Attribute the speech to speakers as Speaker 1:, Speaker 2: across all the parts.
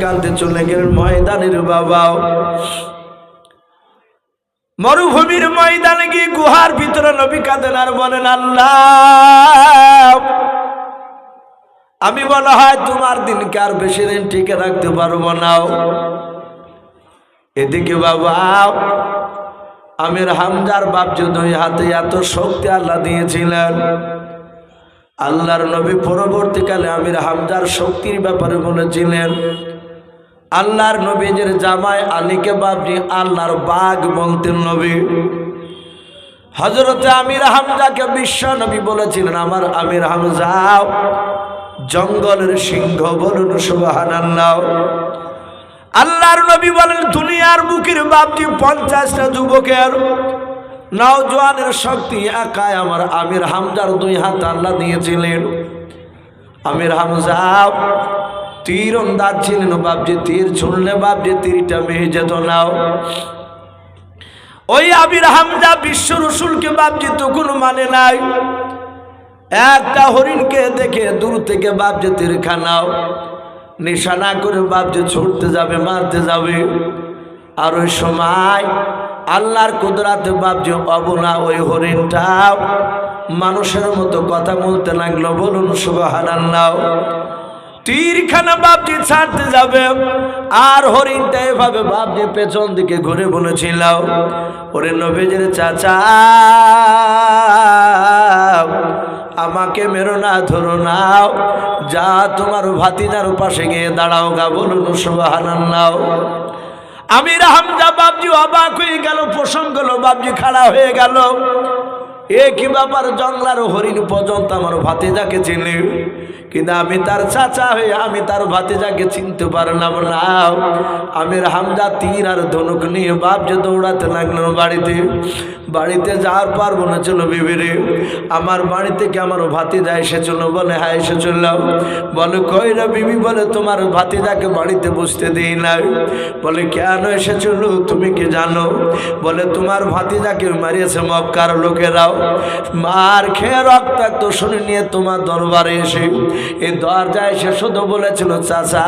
Speaker 1: কানতে চলে গেলেন ময়দানের বাবাও। মরুভূমির ময়দানে গিয়ে গুহার ভিতরে নবী কাঁদেন আর বলেন, আল্লাহ, আমি মনে হয় তোমার দিনকে আর বেশি দিন টিকে রাখতে পারব না। এদিকে বাবা, আমির হামজার বাপজি দুই হাতে এত শক্তি আল্লাহ দিয়েছিলেন আল্লাহর নবী পরবর্তীকালে আমির হামজার শক্তির ব্যাপারে বলেছিলেন, আল্লাহর নবীজের জামাই আলীকে বাপজি আল্লাহর বাঘ বলতেন নবী। হজরতে আমির হামজাকে বিশ্ব নবী বলেছিলেন, আমার আমির হামজা, জঙ্গলের সিংহ বলুন সুবাহান আল্লাহ আল্লাহর নবী বলেন, দুনিয়ার বুকের বাপটি পঞ্চাশটা যুবকের নওজোয়ানের শক্তি একাই আমার আমির হামজার দুই হাত আল্লাহ দিয়েছিলেন। আমির হামজা তীর অন্দাজ ছিলেন বাপজি তীর ছুড়লে বাপজি তীরটা মেয়ে যেত নাও ওই আবির হামজা বিশ্ব রসুলকে বাপজি তো কোনো মানে নাই। একটা হরিণকে দেখে দূর থেকে বাপজি তীর খানাও নিশানা করে বাপজি ছুটতে যাবে, মারতে যাবে। আর ওই সময় আল্লাহর কুদরাতে বাপজি অবনা ওই হরিণটা মানুষের মতো কথা বলতে লাগল, বলুন সুবাহান তীরখানা ছাড়তে যাবে, আর হরিণটা এভাবে পেছন দিকে ঘুরে চাচা, আমাকে মেরো না, ধরো নাও যা তোমার ভাতিদার পাশে গিয়ে দাঁড়াও গা, বলুন সুবাহান্নাও আমির হামজা বাবজি অবাক হয়ে গেল, প্রসঙ্গ হলো, বাবজি খাড়া হয়ে গেল। এ কি ব্যাপার, জঙ্গলার হরিণ পর্যন্ত আমার ভাতিজাকে চিনি কিন্তু আমি তার চাচা হয়ে আমি তার ভাতিজাকে চিনতে পারলাম না। আমির হামজা তীর আর ধনুক নিয়ে বাপ যে দৌড়াতে লাগল বাড়িতে। বাড়িতে যাওয়ার পার মনে ছিল বিবিরে আমার বাড়ি থেকে আমার ভাতিজা এসেছিল? বলে হ্যাঁ এসেছিল। বলে, কই রে বিবি? বলে, তোমার ভাতিজাকে বাড়িতে বসতে দিই নাই। বলে, কেন এসেছিল? তুমি কি জানো? বলে, তোমার ভাতিজাকে মারিয়েছে মক্কার লোকেরাও। মার খেয়ে রক্তাক্ত শুনে নিয়ে তোমার দরবারে এসে এই দরজায় সে শুধু বলেছিল, চাচা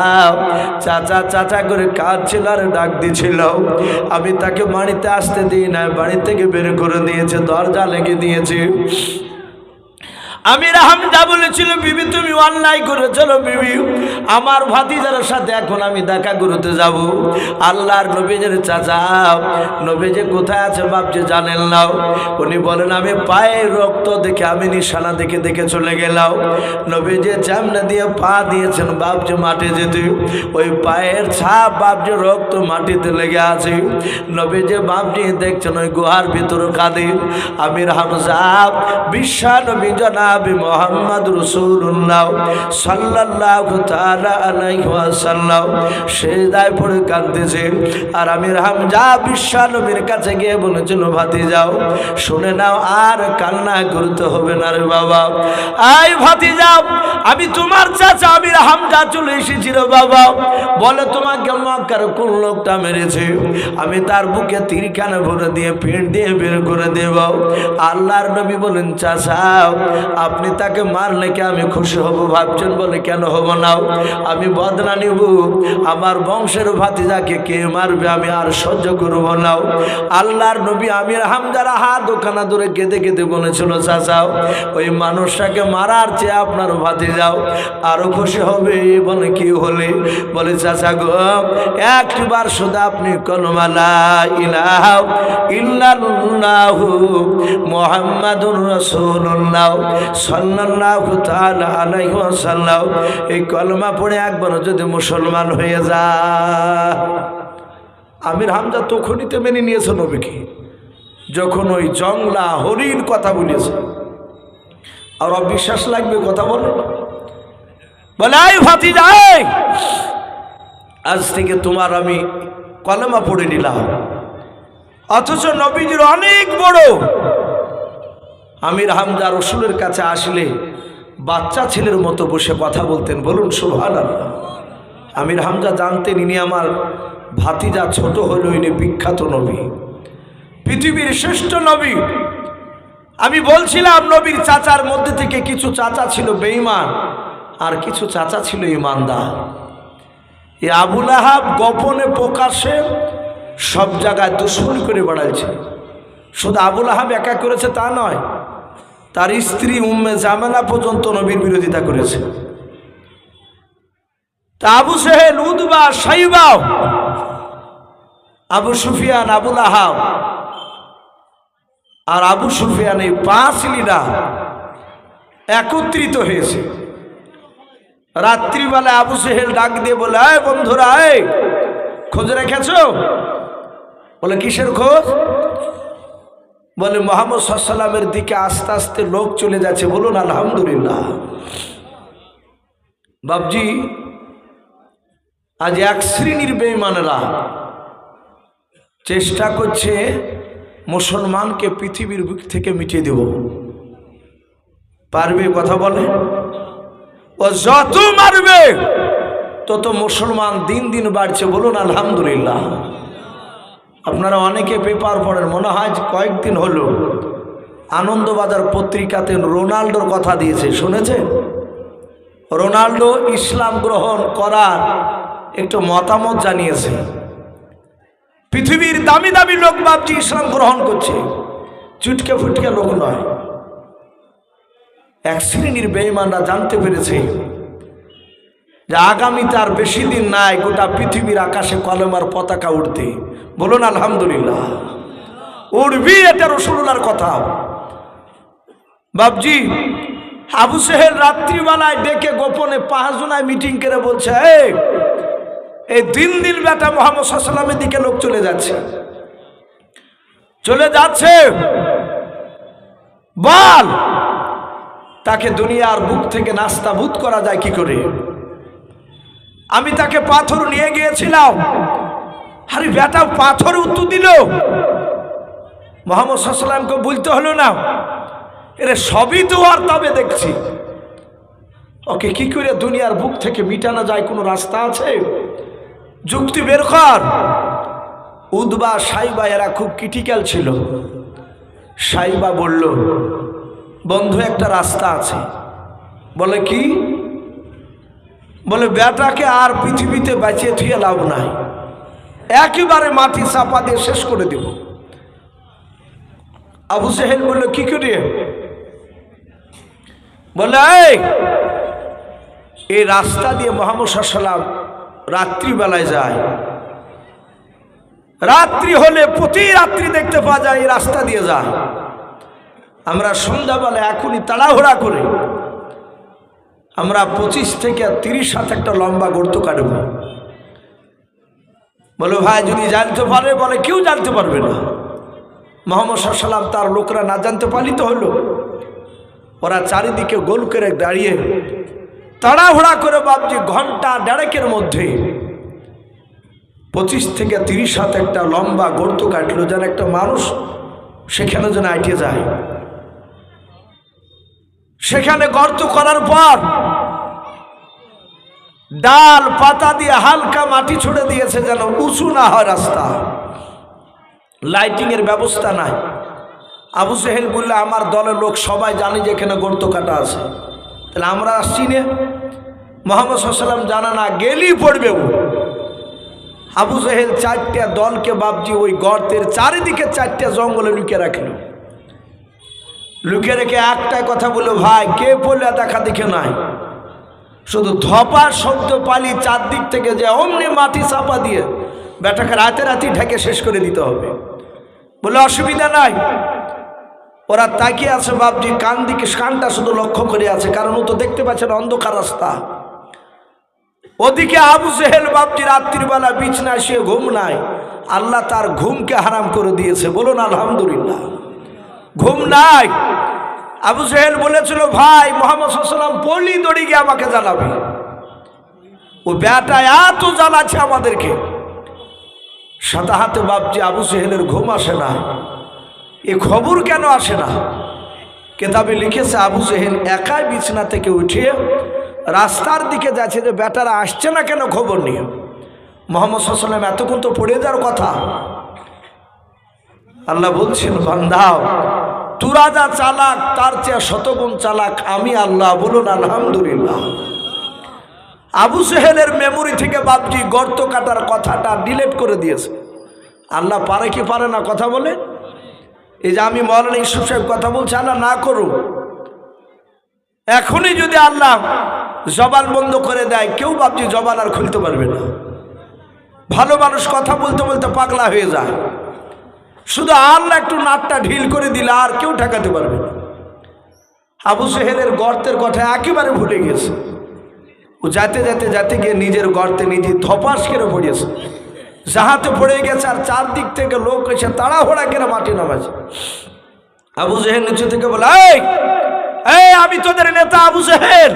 Speaker 1: চাচা চাচা করে কাঁদছিল আর ডাক দিছিল। আমি তাকে বাড়িতে আসতে দিই না বাড়ি থেকে বের করে দিয়েছে, দরজা লেগে দিয়েছে। আমির হামজা বলেছিল, বিবি, তুমি অন্যায় করে চলো, বিবি। আমার ভাতিজার সাথে এখন আমি দেখা করতে যাব। আল্লাহর নবীজের চাচা, নবীজে কোথায় আছে ভাবছে জানেন নাও উনি বলেন, আমি পায়ের রক্ত দেখে, আমি নিশানা দেখে দেখে চলে গেলাম। নবীজে চামনা দিয়ে পা দিয়েছেন বাপজি মাঠে যেতে, ওই পায়ের ছাপ বাপজি রক্ত মাটিতে লেগে আছে। নবীজে বাপজি দেখছেন, ওই গুহার ভিতরে কাঁদে। আমির হামজা বিশ্বা নবী জনাবি মোহাম্মদ রসুল্লাহ সাল্লাহ তালা আলাইহি ওয়াসাল্লাম। সেদায় পড়ে কাঁদতেছে। আর আমির হামজা বিশ্বা নবীর কাছে গিয়ে বলেছিল ভাতি যাও শুনে নাও, আর কান্না করতে হবে না রে বাবা। আই ভাতি যাও আমি তোমার চাচা আমির হামজা চলে এসেছিল বাবা। বলে, তোমাকে মক্কার কোন লোকটা মেরেছে? আমি তার বুকে তীরখানা ভরে দিয়ে, পিঠ দিয়ে বের করে দেব। আল্লাহর নবী বলেন, চাচা আপনি তাকে মারলে কি আমি খুশি হব ভাবছেন বলে কেন হব না? আমি বদনা নিব। আমার বংশের ভাতিজাকে কে মারবে আমি আর সহ্য করব না। আল্লাহর নবী আমির হামজারা হাত দোকানা ধরে কেঁদে কেঁদে বলেছিল চাচাও ওই মানুষটাকে মারার চেয়ে আপনার ভাতি যাও আরও খুশি হবে বলে কি হলে? বলে, চাচা গো একবার শুধু আপনি কলমালা ইলাহ ইল্লাল্লাহু মুহাম্মাদুর রাসূলুল্লাহ। ওয়াসাল্লাম, এই কলমা পড়ে একবার যদি মুসলমান হয়ে যা। আমির হামজা তখনই তো মেনে নিয়েছে নবীকে, যখন ওই জংলা হরিণ কথা বলেছে। আর অবিশ্বাস লাগবে কথা বলো। বলে আই ভাতি যাই আজ থেকে তোমার আমি কলমা পড়ে নিলাম। অথচ নবীজির অনেক বড় আমির হামজা রসুলের কাছে আসলে বাচ্চা ছেলের মতো বসে কথা বলতেন, বলুন সুভান আমির হামজা জানতেন ইনি আমার ভাতিজা ছোট হলো, ইনি বিখ্যাত নবী, পৃথিবীর শ্রেষ্ঠ নবী। আমি বলছিলাম, নবীর চাচার মধ্যে থেকে কিছু চাচা ছিল বেঈমান, আর কিছু চাচা ছিল ইমানদার এই আবুল আহাব গোপনে প্রকাশে সব জায়গায় দুশ্মন করে বেড়াইছে। শুধু আবুল আহাব একা করেছে তা নয় তার স্ত্রী উম্মে জামেলা পর্যন্ত নবীর বিরোধিতা করেছে। তা আবু সেহেল, উদবা সাইবাও আবু সুফিয়ান আবুল আহাব আর আবু সুফিয়ান এই পাঁচ লিডার একত্রিত হয়েছে। রাত্রিবেলা আবু সেহেল ডাক দিয়ে বলে আয় বন্ধুরা আয় খোঁজ রেখেছ? বলে, কিসের খোঁজ? বলে, মোহাম্মদ সাল্লামের দিকে আস্তে আস্তে লোক চলে যাচ্ছে। বলুন, আলহামদুলিল্লাহ। বাবজি আজ এক শ্রেণির বেইমানেরা চেষ্টা করছে মুসলমানকে পৃথিবীর বুক থেকে মিটিয়ে দেব। পারবে কথা বলে? ও যত মারবে, তত মুসলমান দিন দিন বাড়ছে। বলুন, আলহামদুলিল্লাহ। আপনারা অনেকে পেপার পড়েন, মনে হয় কয়েকদিন হলো। আনন্দবাজার পত্রিকাতে রোনাল্ডোর কথা দিয়েছে শুনেছে রোনাল্ডো ইসলাম গ্রহণ করার একটু মতামত জানিয়েছে। পৃথিবীর দামি দামি লোক ভাবছি ইসলাম গ্রহণ করছে। চুটকে ফুটকে লোক নয়। এক শ্রেণির বেইমানরা জানতে পেরেছে যে আগামী আর বেশি দিন নাই গোটা পৃথিবীর আকাশে কলমার পতাকা উঠতে বলুন আলহামদুলিল্লাহ। উঠবি এটা রসুল্লার কথা। বাবজি আবু সেহেল রাত্রিবেলায় ডেকে গোপনে পাঁচজনায় মিটিং করে বলছে "এই, দিন দিন বেটা মোহাম্মদ সাল্লামের দিকে লোক চলে যাচ্ছে। চলে যাচ্ছে? বল। তাকে দুনিয়ার বুক থেকে নাস্তা বুত করা যায় কি করে? আমি তাকে পাথর নিয়ে গিয়েছিলাম। আরে বেটা, পাথর উত্তর দিল। মোহাম্মদ সাল্লামকে বলতে হলো না? এরে সবই তো আর তবে দেখছি। ওকে কি করে দুনিয়ার বুক থেকে মিটানো যায় কোনো রাস্তা আছে? যুক্তি বের কর। উদ্বা, সাইবা এরা খুব ক্রিটিক্যাল ছিল। সাইবা বলল, বন্ধু, একটা রাস্তা আছে। বলে কি? বলে, বেটাকে আর পৃথিবীতে বাঁচিয়ে থুয়ে লাভ নাই। একেবারে মাটি চাপা দিয়ে শেষ করে দেব। আবু সেহেল বলল, কি করে? বলে এই রাস্তা দিয়ে মোহাম্মদ সাল্লাম রাত্রিবেলায় যায়। রাত্রি হলে প্রতি রাত্রি দেখতে পাওয়া যায় এই রাস্তা দিয়ে যায়। আমরা সন্ধ্যাবেলা এখনই তাড়াহুড়া করে আমরা পঁচিশ থেকে তিরিশ হাত একটা লম্বা গর্ত কাটব। বলো, ভাই, যদি জানতে পারে, বলে, কেউ জানতে পারবে না। মোহাম্মদ সাল্লাম তার লোকরা না জানতে পারলি হলো। ওরা চারিদিকে গোল করে দাঁড়িয়ে তাড়াহুড়া করে ভাবছি, ঘণ্টা দেড়েকের মধ্যে পঁচিশ থেকে তিরিশ হাত একটা লম্বা গর্ত কাটলো, যেন একটা মানুষ সেখানে যেন আইটে যায়। সেখানে গর্ত করার পর ডাল পাতা দিয়ে হালকা মাটি ছুড়ে দিয়েছে যেন উঁচু না হয় রাস্তা। লাইটিং এর ব্যবস্থা নাই। আবু সেহেল বললে, আমার দলের লোক সবাই জানে যে এখানে গর্ত কাটা আছে। তাহলে আমরা আসছি না। মোহাম্মদ সাল্লাম জানা না গেলেই পড়বে ও। আবু সেহেল চারটা দলকে বাবজি ওই গর্তের চারিদিকে চারটা জঙ্গলে লুকিয়ে রাখল। লুকিয়ে রেখে একটাই কথা বলল, ভাই, কে পড়লে দেখা দেখে নাই? শুধু ধপার শব্দ পালি চারদিক থেকে যে অমনি মাটি চাপা দিয়ে বেটাকে রাতে রাতি ঢেকে শেষ করে দিতে হবে। বলে, অসুবিধা নাই। ওরা তাকিয়ে আছে বাপজি, কান দিকে কানটা শুধু লক্ষ্য করে আছে, কারণ ও তো দেখতে পাচ্ছে না অন্ধকার রাস্তা। ওদিকে আবু সেহেল বাপজি রাত্রিবেলা বিছনায় সে ঘুম নাই। আল্লাহ তার ঘুমকে হারাম করে দিয়েছে। বলুন, আলহামদুলিল্লাহ। ঘুম নাই। আবু সেহেল বলেছিল, ভাই, মোহাম্মদ সাল্লাম পলি দড়ি গিয়ে আমাকে জ্বালাবে। ও বেটা, এত জ্বালাচ্ছে আমাদেরকে। সাদা হাতে বাপজি আবু সেহেলের ঘুম আসে না। এ খবর কেন আসে না? কেতাবে লিখেছে, আবু সেহেল একাই বিছনা থেকে উঠে রাস্তার দিকে যাচ্ছে যে, বেটারা আসছে না কেন খবর নিয়ে? মোহাম্মদ সাল্লাম এতক্ষণ তো পড়ে যাওয়ার কথা। আল্লাহ বলছেন বান্ধাও তুরা যা চালাক, তার চেয়ে শতগুণ চালাক আমি আল্লাহ, বলুন আলহামদুলিল্লাহ। আবু সেহেলের মেমোরি থেকে বাপজি গর্ত কাটার কথাটা ডিলেট করে দিয়েছে। আল্লাহ পারে কি পারে না কথা বলে? এই যে আমি মৌলানা ইসুফ সাহেব কথা বলছি, আল্লাহ না করুক। এখনই যদি আল্লাহ জবান বন্ধ করে দেয়, কেউ বাপজি জবান আর খুলতে পারবে না। ভালো মানুষ কথা বলতে বলতে পাগলা হয়ে যায়। শুধু আল্লাহ একটু নাটটা ঢিল করে দিলে আর কেউ ঠেকাতে পারবে না। আবু সেহেলের গর্তের কথা একেবারে ভুলে গেছে। ও যাতে যাতে যাতে গিয়ে নিজের গর্তে নিজে ধপাস করে পড়িয়েছে যাহাতে পড়ে গেছে আর চারদিক থেকে লোক এসে তাড়াহোড়া করে মাটি নামাছে আবু জেহেল নিচে থেকে বলে, এই আমি তোদের নেতা আবু জেহেল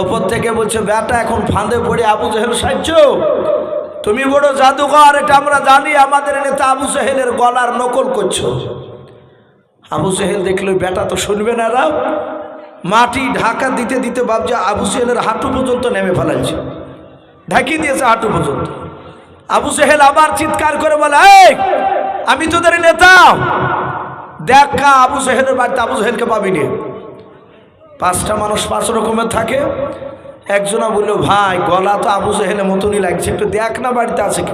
Speaker 1: ওপর থেকে বলছে, বেটা, এখন ফাঁদে পড়ে আবু জেহেল সাহায্য। তুমি বড় জাদুঘর, এটা আমরা জানি, আমাদের নেতা আবু জেহেলের গলার নকল করছ। আবু জেহেল দেখল, বেটা তো শুনবে না রাও মাটি ঢাকা দিতে দিতে বাবজা আবু সেহেলের হাঁটু পর্যন্ত নেমে ফেলাইছে। ঢাকিয়ে দিয়েছে হাঁটু পর্যন্ত। আবু সেহেল আবার চিৎকার করে বলে আমি তোদের নেতা। দেখা আবু সেহেলের বাড়িতে আবু সেহেলকে পাবি নি। পাঁচটা মানুষ পাঁচ রকমের থাকে। একজনা বলল, ভাই, গলা তো আবু সেহেলের মতনই লাগছে, একটু দেখ না বাড়িতে আছে কি?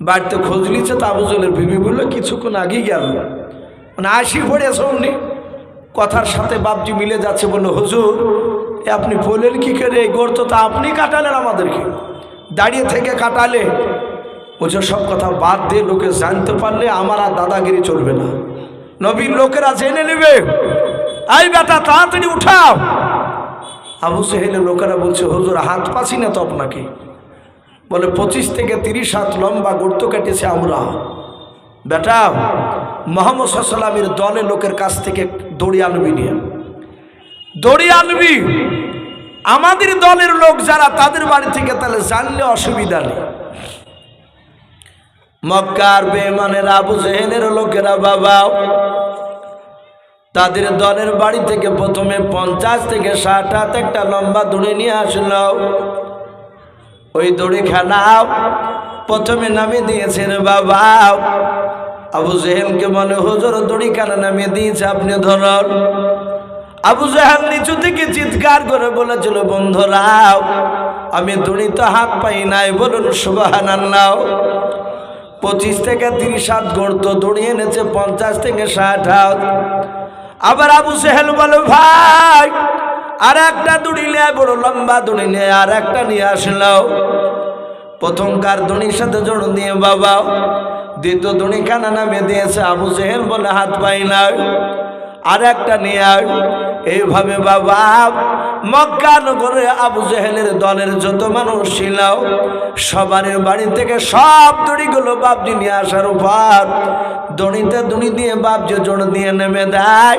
Speaker 1: বাড়িতে খোঁজ নিচ্ছে তো আবু সেহেলের বিবি বলল, কিছুক্ষণ আগেই গেল। মানে আসি পড়েছে উনি কথার সাথে বাপজি মিলে যাচ্ছে, বলল, হুজুর, এ আপনি বললেন কি করে? এই গর্ত তো আপনি কাটালেন আমাদেরকে। দাঁড়িয়ে থেকে কাটালে। বলছে, সব কথা বাদ দিয়ে লোকে জানতে পারলে আমার আর দাদাগিরি চলবে না। নবীর লোকেরা জেনে নেবে। আই বেটা, তাড়াতাড়ি উঠাও। আবু সেহেলের লোকেরা বলছে, হুজুর, হাত পাচ্ছি না তো আপনাকে? বলে, পঁচিশ থেকে তিরিশ হাত লম্বা গর্ত কেটেছে আমরা। বেটা, মোহাম্মদ সাল্লামের দলের লোকের কাছ থেকে দড়ি আনবি নিয়ে। দড়ি আনবি? আমাদের দলের লোক যারা, তাদের বাড়ি থেকে তাহলে জানলে অসুবিধা নেই। মক্কার বেমানের আবু জেহেলের লোকেরা, বাবা তাদের দলের বাড়ি থেকে প্রথমে পঞ্চাশ থেকে ষাট হাত একটা লম্বা দড়ি নিয়ে আসলো। ওই দড়ি খেলাও প্রথমে নামে দিয়েছেন বাবা। আবু জেহেলকে বলে, হুজুর, দড়ি কেন নামিয়ে দিয়েছে আপনি ধরুন। আবু জেহেল নিচু থেকে চিৎকার করে বলেছিল বন্ধুরাও আমি দড়ি তো হাত পাই নাই, বলুন সুবাহান আল্লাহ পঁচিশ থেকে তিরিশ হাত গড়ত দড়ি এনেছে পঞ্চাশ থেকে ষাট হাত। আবার আবু সেহেল বলো, ভাই আর একটা দড়ি নেয়, বড় লম্বা দড়ি নিয়ে আর একটা নিয়ে আসলো প্রথমকার দড়ির সাথে জোড় দিয়ে বাবা, দ্বিতীয় দড়ি খানা নামে দিয়েছে। আবু সেহেল বলে, হাত পাই না। আর একটা নিয়ে আয়। এইভাবে বাবা, মক্কা নগরে আবু জেহেলের দলের যত মানুষ ছিল সবার বাড়ি থেকে সব দড়িগুলো বাপজি নিয়ে আসার উপর দড়িতে দড়ি দিয়ে বাপজি জোড় দিয়ে নেমে দেয়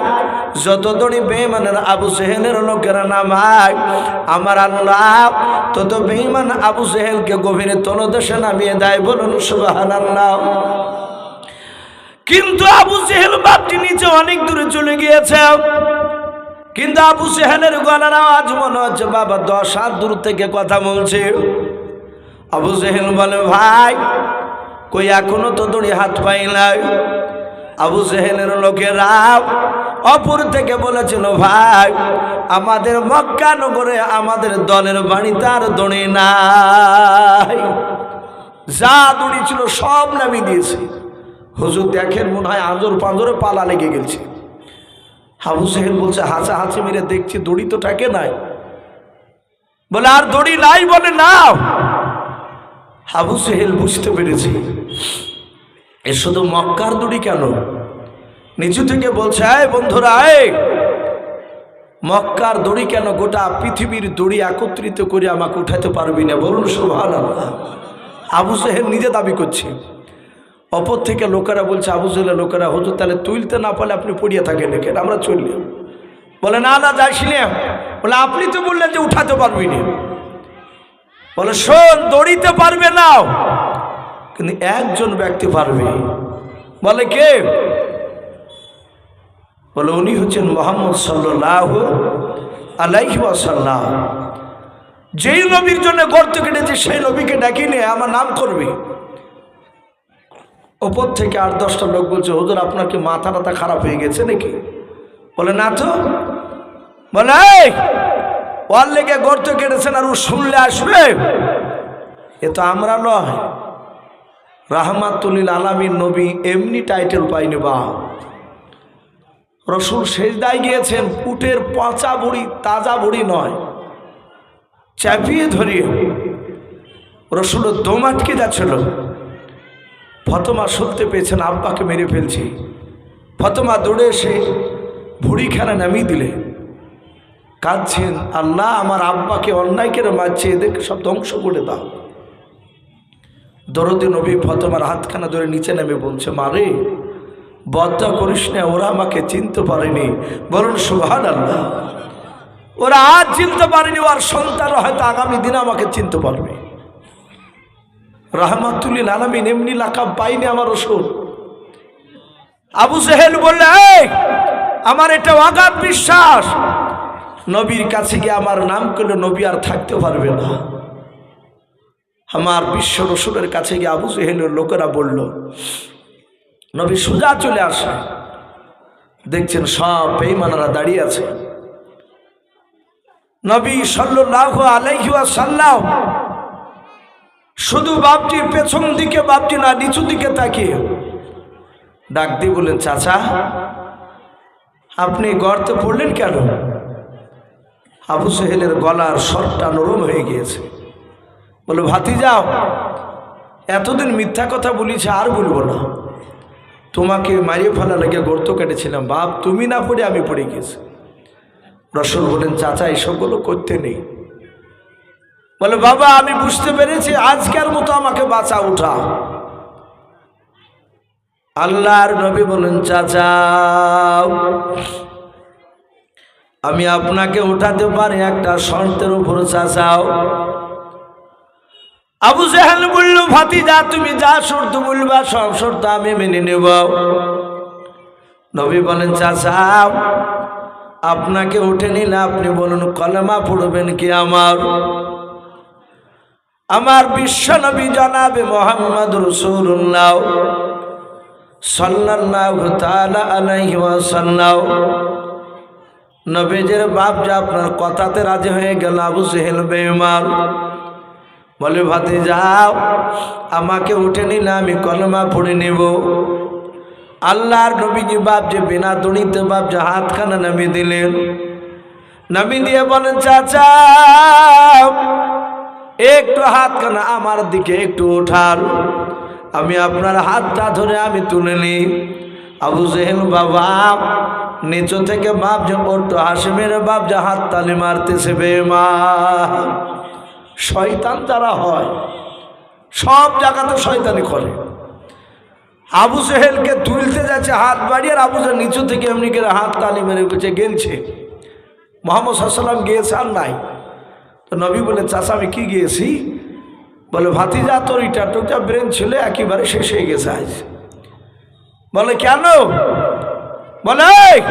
Speaker 1: যত দড়ি বেইমানের আবু সেহেলের লোকেরা নামায়, আমার আল্লাহ তত বেইমান আবু সেহেলকে গভীরে তলদেশে নামিয়ে দেয় বলুন সুবাহান আল্লাহ কিন্তু আবু সেহেল বাপটি নিচে অনেক দূরে চলে গিয়েছে। কিন্তু আবু সেহেলের গলার আওয়াজ মনে হচ্ছে, বাবা, দশ হাত দূর থেকে কথা বলছে। আবু সেহেল বলে, ভাই, কই এখনও তো দড়ি হাত পাই নাই? আবু সেহেলের লোকেরা অপর থেকে বলেছিল, ভাই, আমাদের মক্কা নগরে আমাদের দলের বাড়িতে তার দড়ি নাই। যা দড়ি ছিল সব নামিয়ে দিয়েছে। হুজুর দেখেন মনে হয় আজর পাঁজরে পালা লেগে গেছে। হাবু সেহেল বলছে হাঁচা হাঁচি মেরে দেখছি, দড়ি তো থাকে নাই। বলে, আর দড়ি নাই বলে না হাবু সেহেল বুঝতে পেরেছি। এ শুধু মক্কার দড়ি কেন? নিচু থেকে বলছে, আয় বন্ধুরা, আয়। মক্কার দড়ি কেন গোটা পৃথিবীর দড়ি একত্রিত করে আমাকে উঠাতে পারবি না? বলুন সুহান আবু সেহেল নিজে দাবি করছে। অপর থেকে লোকেরা বলছে, আবু জেলা লোকেরা, হুজুর, তাহলে তুলতে না পারলে আপনি পড়িয়ে থাকেন কেন আমরা চললাম বলে, না না যাইছিলাম বলে, আপনি তো বললেন যে উঠাতে পারবি না। বলে, শোন, দড়িতে পারবে না। কিন্তু একজন ব্যক্তি পারবে। বলে, কে? বলে, উনি হচ্ছেন মোহাম্মদ সাল্লাহ আলাইহি ওয়াসাল্লাম। যেই নবীর জন্য গর্ত কেটেছে, সেই নবীকে ডাকিনে আমার নাম করবে। ওপর থেকে আট দশটা লোক বলছে হুজুর আপনার কি মাথা টাথা খারাপ হয়ে গেছে নাকি? বলে না তো। বলে "এই, ওর লেগে গর্ত কেটেছেন আর ও শুনলে আসবে। এ তো আমরা নয়। রাহমাতুল্লিল আলামীর নবী এমনি টাইটেল পাইনি বা রসুল সেজদায় গিয়েছেন উটের পচা বুড়ি তাজা বুড়ি নয়। চাপিয়ে ধরিয়ে রসুল দম আটকে যাচ্ছিল। ফতমা শুনতে পেয়েছেন, আব্বাকে মেরে ফেলছি। ফতমা দৌড়ে এসে ভুড়িখানা নামিয়ে দিলে। কাঁদছেন, আল্লাহ, আমার আব্বাকে অন্যায় করে মারছে? এদেরকে সব ধ্বংস করে দাও। দরদি নবী ফতমার হাতখানা ধরে নিচে নেমে বলছে মারে বদ্ধ করিস না, ওরা আমাকে চিনতে পারেনি। বলুন সুহান আল্লাহ ওরা আজ চিনতে পারেনি, ওর সন্তান হয়তো আগামী দিনে আমাকে চিনতে পারবে। রাহমাতুল্লিল আলমিন এমনি লাকাব পাইনি আমার ওষুধ আবু সেহেল বললে "এই, আমার এটা অগাধ বিশ্বাস। নবীর কাছে গিয়ে আমার নাম করলে নবী আর থাকতে পারবে না। আমার বিশ্ব রসুলের কাছে গিয়ে আবু সেহেলের লোকেরা বলল নবী সোজা চলে আসে। দেখছেন সব বেইমানারা দাঁড়িয়ে আছে। নবী সাল্লাহ আলাইহুয়া সাল্লাম শুধু বাপটি পেছন দিকে, বাপটি না, নিচু দিকে তাকিয়ে। ডাক দিয়ে বললেন, চাচা, আপনি গর্তে পড়লেন কেন? আবু সেহেলের গলার স্বরটা নরম হয়ে গিয়েছে। বলে ভাতি যাও এতদিন মিথ্যা কথা বলিছে, আর বলব না। তোমাকে মারিয়ে ফেলা লেগে গর্ত কেটেছিলাম। বাপ, তুমি না পড়ে আমি পড়ে গেছি। রসুল বলেন চাচা, এসবগুলো করতে নেই। বলে, বাবা, আমি বুঝতে পেরেছি, আজকের মতো আমাকে বাঁচা উঠা। আল্লাহর নবী বলেন, চাচা, আমি আপনাকে উঠাতে পারি একটা শর্তের উপর চাচাও আবু জাহাল বলল ভাতি যা তুমি যা শর্ত বলবা, সব শর্ত আমি মেনে নেব। নবী বলেন, চাচা, আপনাকে উঠে নিলে আপনি বলুন, কলেমা পড়বেন কি আমার? আমার বিশ্ব নবী জানাবে মোহাম্মদ রসুল্লাহ বাপ কথাতে রাজি হয়ে বলে যাও আমাকে উঠে নিলে আমি কলমা নেব। আল্লাহর নবীজি বাপ যে বিনা দড়িতে বাপ যে হাতখানা নামিয়ে দিলেন। নামি দিয়ে বলেন, চাচা একটু হাত হাতখানা আমার দিকে একটু ওঠান আমি আপনার হাতটা ধরে আমি তুলে নিই। আবু জেহেল বাবা, নিচু থেকে বাপ যে পড়তো, হাসিমের বাপ যে হাত তালি মারতেছে বেমা শয়তান যারা হয়, সব জায়গাতে শয়তানি করে। আবু সেহেলকে তুলতে যাচ্ছে, হাত বাড়িয়ে আর আবু নিচু থেকে এমনি করে হাত তালি মেরে গেছে গেলছে। মোহাম্মদ সাল্লাম গিয়েছে আর নাই। তো নবী বলে চাষা আমি কি গিয়েছি? বলে ভাতিজা তোর ইটা টোটা ব্রেন ছিল একেবারে শেষ হয়ে গেছে আজ। বলে কেন? বলে "এই,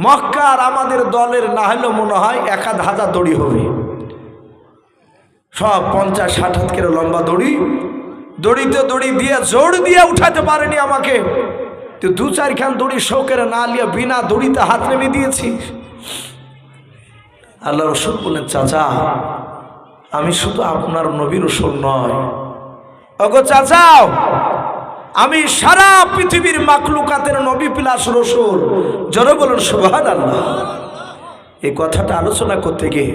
Speaker 1: মক্কার আমাদের দলের না হলেও মনে হয় এক আধ হাজার দড়ি হবে। সব পঞ্চাশ ষাট হাত করে লম্বা দড়ি। দড়িতে দড়ি দিয়ে জোর দিয়ে উঠাতে পারেনি আমাকে। তো দু চারখান দড়ি শোকের না লিয়ে বিনা দড়িতে হাত নেমে দিয়েছি আল্লাহ রসুল বলেন চাচা, আমি শুধু আপনার নবী রসুল নয়। অগো চাচাও আমি সারা পৃথিবীর মাকলুকাতের নবী পিলাস রসুল। জোরে বলুন সুভান আল্লাহ এই কথাটা আলোচনা করতে গিয়ে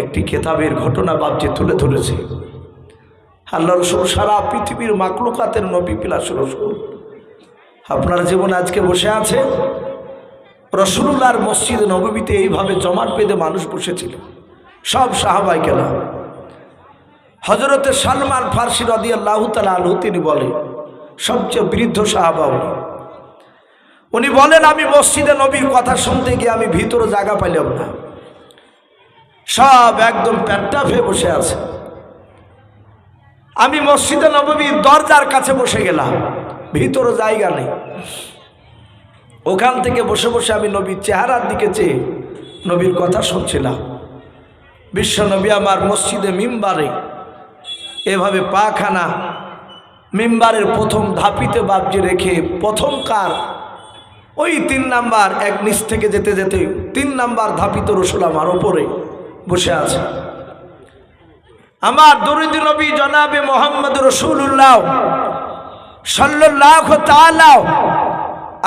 Speaker 1: একটি কেতাবের ঘটনা বাবজি তুলে ধরেছে। আল্লাহ রসুল সারা পৃথিবীর মাকলুকাতের নবী পিলাস রসুল। আপনার জীবন আজকে বসে আছে? রসুল্লাহর মসজিদ নবীতে এইভাবে জমাট বেঁধে মানুষ বসেছিল। সব সাহাবাই কেন হজরতে সালমান ফার্সি রদি আল্লাহ তালা তিনি বলে সবচেয়ে বৃদ্ধ সাহাবা উনি। উনি বলেন, আমি মসজিদে নবীর কথা শুনতে গিয়ে আমি ভিতরে জায়গা পাইলাম না। সব একদম প্যাটটা ফেয়ে বসে আছে। আমি মসজিদে নবীর দরজার কাছে বসে গেলাম। ভিতরে জায়গা নেই। ওখান থেকে বসে বসে আমি নবীর চেহারার দিকে চেয়ে নবীর কথা শুনছিলাম। বিশ্ব নবী আমার মসজিদে মিম্বারে, এভাবে পাখানা, মিম্বারের প্রথম ধাপিতে বাবজি রেখে প্রথমকার ওই তিন নাম্বার এক নিচ থেকে যেতে যেতে তিন নাম্বার ধাপিত রসুল আমার ওপরে বসে আছে। আমার দরিদ্র নবী জনাবে মোহাম্মদ রসুল্লাহ সাল্লাহ তালাহ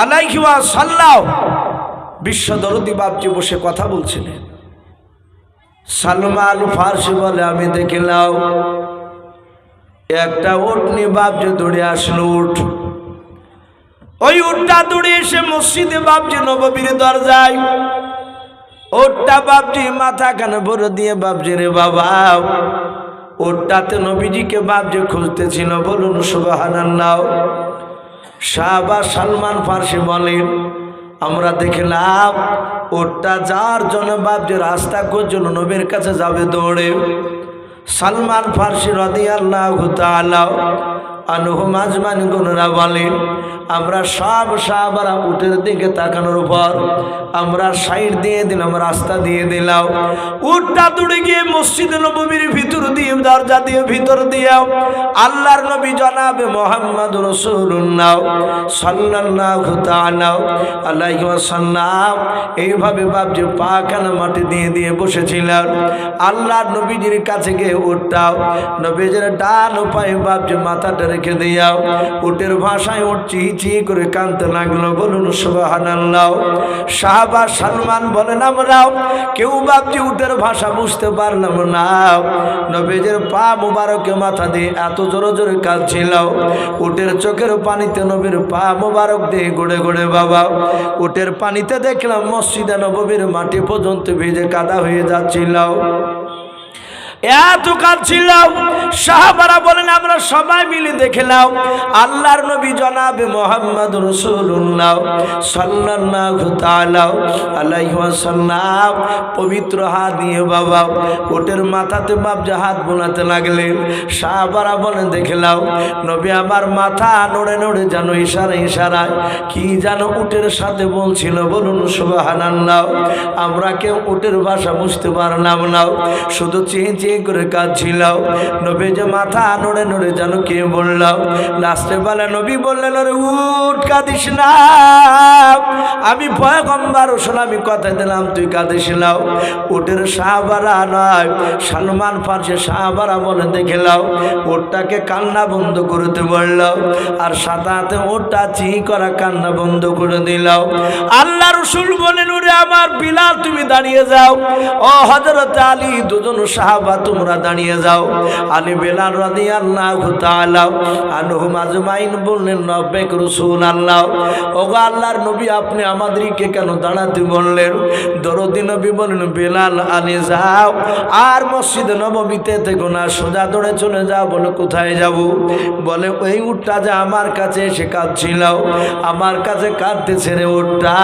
Speaker 1: আলাইহিওয়া সাল্লাহ বিশ্ব দরদি বাপজি বসে কথা বলছিলেন। সালমান ফার্সি বলে, আমি দেখলাম, একটা উঠ নিয়ে বাপজি দৌড়ে আসলো উঠ ওই উঠটা দৌড়ে এসে মসজিদে বাপজি নববীর দরজায় ওটটা বাপজি মাথা কানে ভরে দিয়ে, বাপজি রে বাবা ওটাতে নবীজিকে বাপজি খুঁজতেছিল, বলুন সুবাহান্লাহ শাহবা সালমান ফার্সি বলেন, আমরা দেখলাম ওটা যার জন্য বাপ যে রাস্তা করছিল নবীর কাছে যাবে দৌড়ে। সালমান ফার্সি রদি আল্লাহ আনুহম আজমান গুনরা বলেন আমরা সব সাহাবারা উটের দিকে তাকানোর পর আমরা সাইড দিয়ে দিলাম, রাস্তা দিয়ে দিলাম। উটটা দৌড়ে গিয়ে মসজিদ নবীর ভিতর দিয়ে, দরজা দিয়ে ভিতর দিয়াও আল্লাহর নবী জনাবে মোহাম্মদ রসুল্লাহ সাল্লাল্লাহু তাআলা আলাইহি ওয়াসাল্লাম। এইভাবে বাপজি পা কানা মাটি দিয়ে দিয়ে বসেছিলেন। আল্লাহর নবীজির কাছে গিয়ে উঠটাও নবীজির ডান উপায়ে বাপজি মাথাটা রেখে দিয়াও। উটের ভাষায় উঠ চিহি চিহি করে কানতে লাগল, বলুন, সুবহানাল্লাহ। সাহাবা সালমান বলেন, আমরাও কেউ বাপজি উটের ভাষা বুঝতে পারলাম না। নবীজের পা মুবারকে মাথা দিয়ে এত জোরে জোরে কাঁদছিল। উটের চোখের পানিতে নবীর পা মুবারক দিয়ে গড়ে গড়ে বাবা। উটের পানিতে দেখলাম মসজিদে নবীর মাটি পর্যন্ত ভিজে কাদা হয়ে যাচ্ছিল। এত কাঁদছিল সাহাবারা বলেন, আমরা সবাই মিলে দেখলাম আল্লাহর নবী জনাবে মোহাম্মদ রসুল্লাহ সাল্লাল্লাহু তাআলা আলাইহি ওয়াসাল্লাম। পবিত্র হাত দিয়ে বাবা, ওটের মাথাতে যে হাত বোলাতে লাগলেন। সাহাবারা বলেন দেখলাম নবী আমার মাথা নড়ে নড়ে যেন ইশারা ইশারায়, কি যেন উটের সাথে বলছিল, বলুন শুভ সুবহানাল্লাহ। আমরা কেউ উটের ভাষা বুঝতে পারলাম না। শুধু চেয়ে চেয়ে করে কাঁদছিল নবী যে মাথা নড়ে নড়ে যেন কে বলল? লাস্টে বেলা নবী বললেন রে উঠ, কাঁদিস না। আমি পয়গম্বার ওসল আমি কথা দিলাম, তুই কাঁদিস নাও উটের সাহাবারা নয়, সালমান ফার্সে সাহাবারা বলে দেখলাও ওরটাকে কান্না বন্ধ করতে বলল, আর সাথে হাতে ওরটা চি করা কান্না বন্ধ করে দিলাও আল্লাহ রসুল বলেন, ওরে আমার বিলাল, তুমি দাঁড়িয়ে যাও। ও হজরত আলী, দুজন সাহাবা তোমরা দাঁড়িয়ে যাও। আলী বেলাল রাদি আল্লাহ তাআলা আনহুম আজমাইন বললেন নব্বেক রসুল আল্লাহ ওগো আল্লাহর নবী, আপনি আমাদেরকে কেন দাঁড়াতে বললেন? দরদি নবী বললেন, বেলাল, আলী, যাও। আর মসজিদ নবমীতে থেকে না সোজা দৌড়ে চলে যাও, বলে কোথায় যাব? বলে, ওই উঠটা যে আমার কাছে এসে কাঁদছিল। আমার কাছে কাঁদতেছে ছেড়ে উঠটা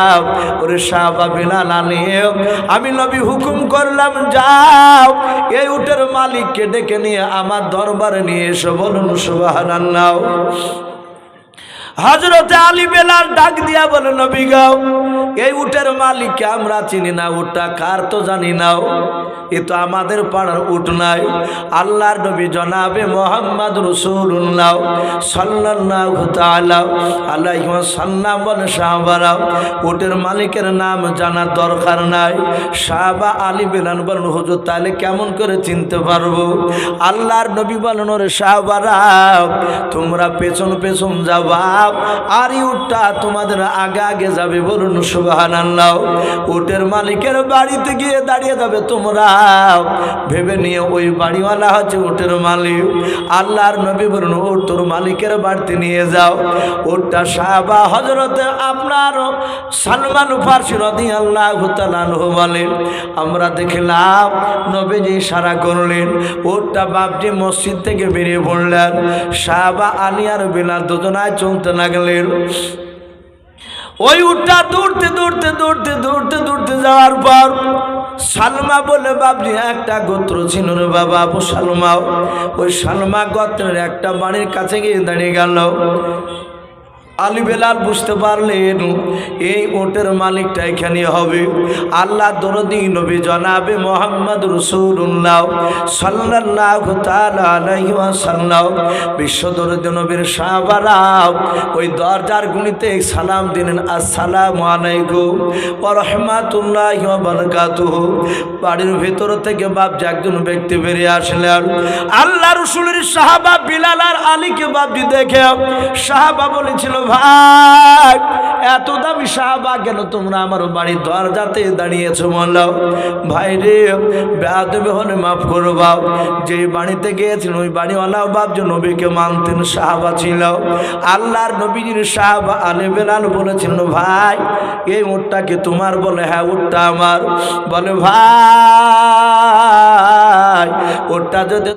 Speaker 1: ওরে সাহাবা বেলাল আলী, আমি নবী হুকুম করলাম, যাও। এই উটের মালিককে ডেকে নিয়ে আমার দরবারে নিয়ে এসে বলুন সুবহানাল্লাহ। হজরতে আলী বেলার ডাক দিয়া বলে, নবী গাও এই উটের মালিককে আমরা চিনি না? উটটা কার তো জানি নাও এ তো আমাদের পাড়ার উট নাই। আল্লাহর নবী জনাবে মোহাম্মদ রসুল্লাহ সাল্লাল্লাহু তাআলা আলাইহি সাল্লাম বলে, সাহাবারা, উটের মালিকের নাম জানার দরকার নাই। সাহাবা আলী বেলান বলেন, হুজুর, তাহলে কেমন করে চিনতে পারব? আল্লাহর নবী বলেন, ওরে সাহাবারা, তোমরা পেছন পেছন যাবা আর এই উটটা তোমাদের আগে আগে যাবে বলুন সুবাহান আল্লাহ উটের মালিকের বাড়িতে গিয়ে দাঁড়িয়ে যাবে তোমরা। ভেবে নিয়ে ওই বাড়িওয়ালা হচ্ছে উটের মালিক। আল্লাহর নবী বলুন ও তোর মালিকের বাড়িতে নিয়ে যাও। ওটা সাহাবা হজরতে আপনার সালমান ফার্সি রদি আল্লাহ তালানহ বলেন, আমরা দেখলাম নবীজি সারা করলেন ওটা বাপজি মসজিদ থেকে বেরিয়ে পড়লেন। সাহাবা আলিয়ার বেলাল দুজনায় চলতে লাগলেন ওই উঠটা দৌড়তে দৌড়তে দৌড়তে দৌড়তে দৌড়তে যাওয়ার পর সালমা বলে বাবজি একটা গোত্র ছিল রে বাবা, আবু সালমা। ওই সালমা গোত্রের একটা বাড়ির কাছে গিয়ে দাঁড়িয়ে গেল। আলী বেলাল বুঝতে পারলেন, এই ওটের মালিকটা এখানে হবে। আল্লাহ দরদি নবী জনাবে মোহাম্মদ রসুল্লাহ সাল্লাহ সাল্লাহ বিশ্ব দরদি নবীর সাহাবারাও ওই দরজার গুণিতে সালাম দিলেন, আসসালাম আলাইকুম ও রহমাতুল্লাহ বরকাতুহ। বাড়ির ভেতর থেকে বাপজি একজন ব্যক্তি বেরিয়ে আসলেন, আল্লাহ রসুলের সাহাবা বিলাল আর আলীকে বাপজি দেখে সাহাবা বলেছিল ভাই, এত দামি সাহাবা কেন তোমরা আমার বাড়ির দরজাতে দাঁড়িয়েছো বললাম ভাই রে বেয়াদবে হলে মাফ বাপ। যে বাড়িতে গিয়েছেন ওই বাড়িওয়ালাও যে নবীকে মানতেন সাহাবা ছিল। আল্লাহর নবীজির সাহাবা আলে বেলাল বলেছেন ভাই, এই উটটাকে তোমার? বলে হ্যাঁ উটটা আমার। বলে, ভাই ওটা যদি